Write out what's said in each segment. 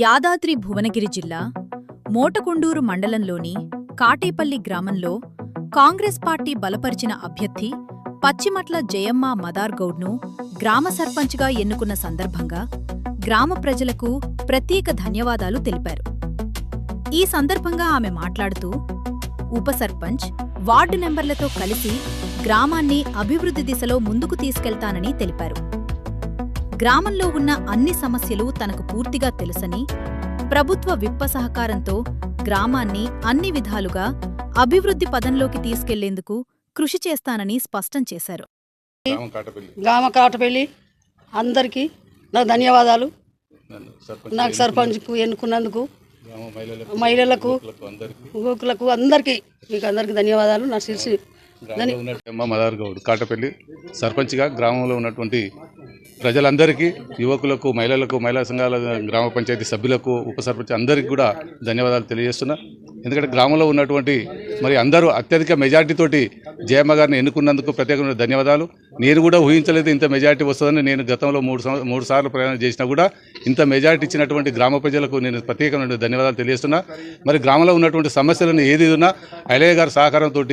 యాదాద్రి భువనగిరి జిల్లా మోటకొండూరు మండలంలోని కాటేపల్లి గ్రామంలో కాంగ్రెస్ పార్టీ బలపరిచిన అభ్యర్థి పచ్చిమట్ల జయమ్మ మదార్గౌడ్ను గ్రామ సర్పంచ్గా ఎన్నుకున్న సందర్భంగా గ్రామ ప్రజలకు ప్రత్యేక ధన్యవాదాలు తెలిపారు. ఈ సందర్భంగా ఆమె మాట్లాడుతూ ఉప సర్పంచ్ వార్డు నెంబర్లతో కలిసి గ్రామాన్ని అభివృద్ధి దిశలో ముందుకు తీసుకెళ్తానని తెలిపారు. గ్రామంలో ఉన్న అన్ని సమస్యలు తనకు పూర్తిగా తెలుసని ప్రభుత్వ విప్ప సహకారంతో గ్రామాన్ని అన్ని విధాలుగా అభివృద్ధి పదంలోకి తీసుకెళ్ళేందుకు కృషి చేస్తానని స్పష్టం చేశారు. గ్రామం కాటపల్లి గ్రామ కాటపల్లి అందరికీ నా ధన్యవాదాలు. నాకు సర్పంచ్కు ఎన్నుకున్నందుకు గ్రామ మహిళలకు యువకులకు అందరికీ మీకు అందరికీ ధన్యవాదాలు. నా అమ్మ మదార్ గౌడ్ కాటపల్లి సర్పంచ్గా గ్రామంలో ఉన్నటువంటి ప్రజలందరికీ యువకులకు మహిళలకు మహిళా సంఘాల గ్రామ పంచాయతీ సభ్యులకు ఉప సర్పంచ్ అందరికీ కూడా ధన్యవాదాలు తెలియజేస్తున్నా. ఎందుకంటే గ్రామంలో ఉన్నటువంటి మరి అందరూ అత్యధిక మెజార్టీతోటి జయమ్మ గారిని ఎన్నుకున్నందుకు ప్రత్యేకమైన ధన్యవాదాలు. నేను కూడా ఊహించలేదు ఇంత మెజార్టీ వస్తుందని నేను గతంలో మూడు మూడు సార్లు ప్రయాణం చేసినా కూడా ఇంత మెజార్టీ ఇచ్చినటువంటి గ్రామ ప్రజలకు నేను ప్రత్యేకమైన ధన్యవాదాలు తెలియజేస్తున్నా. మరి గ్రామంలో ఉన్నటువంటి సమస్యలను ఏది ఉన్నా ఐలయ్య గారి సహకారంతో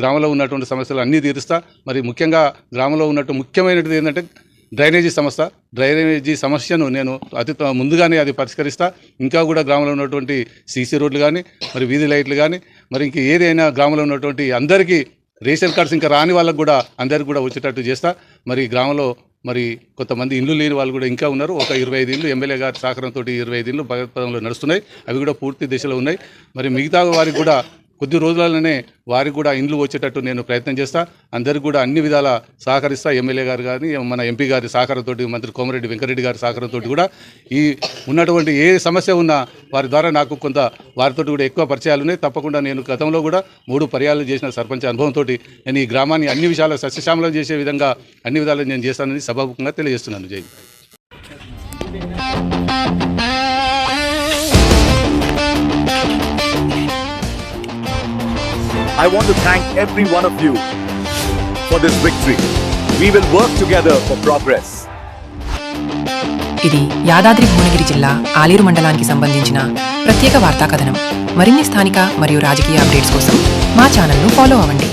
గ్రామంలో ఉన్నటువంటి సమస్యలు అన్నీ తీరుస్తా. మరి ముఖ్యంగా గ్రామంలో ఉన్నట్టు ముఖ్యమైనది ఏంటంటే డ్రైనేజీ సమస్య డ్రైనేజీ సమస్యను నేను అతి ముందుగానే అది పరిష్కరిస్తా. ఇంకా కూడా గ్రామంలో ఉన్నటువంటి సీసీ రోడ్లు కానీ మరి వీధి లైట్లు కానీ మరి ఇంక ఏదైనా గ్రామంలో ఉన్నటువంటి అందరికీ రేషన్ కార్డ్స్ ఇంకా రాని వాళ్ళకు కూడా అందరికి కూడా వచ్చేటట్టు చేస్తా. మరి గ్రామంలో మరి కొంతమంది ఇల్లు లేని వాళ్ళు కూడా ఇంకా ఉన్నారు. ఒక ఇరవై ఐదు ఇండ్లు ఎమ్మెల్యే గారి సహకారంతో ఇరవై ఐదు ఇండ్లు భగత్పదంలో నడుస్తున్నాయి. అవి కూడా పూర్తి దిశలో ఉన్నాయి. మరి మిగతా వారికి కూడా కొద్ది రోజులలోనే వారికి కూడా ఇండ్లు వచ్చేటట్టు నేను ప్రయత్నం చేస్తా. అందరికి కూడా అన్ని విధాల సహకరిస్తా. ఎమ్మెల్యే గారు కానీ మన ఎంపీ గారి సహకారంతో మంత్రి కోమరెడ్డి వెంకరెడ్డి గారి సహకారంతో కూడా ఈ ఉన్నటువంటి ఏ సమస్య ఉన్నా వారి ద్వారా నాకు కొంత వారితో కూడా ఎక్కువ పరిచయాలు ఉన్నాయి. తప్పకుండా నేను గతంలో కూడా మూడు పర్యాలు చేసిన సర్పంచ్ అనుభవంతో నేను ఈ గ్రామాన్ని అన్ని విషయాలు సస్యశ్యామలం చేసే విధంగా అన్ని విధాలు నేను చేస్తానని సభాముఖంగా తెలియజేస్తున్నాను. జై I want to thank every one of you for this victory. We will work together for progress. ఇది యాదాద్రి భువనగిరి జిల్లా ఆలేరు మండలానికి సంబంధించిన ప్రత్యేక వార్తా కథనం మరిన్ని స్థానిక మరియు రాజకీయ అప్డేట్స్ కోసం మా ఛానల్ను ఫాలో అవ్వండి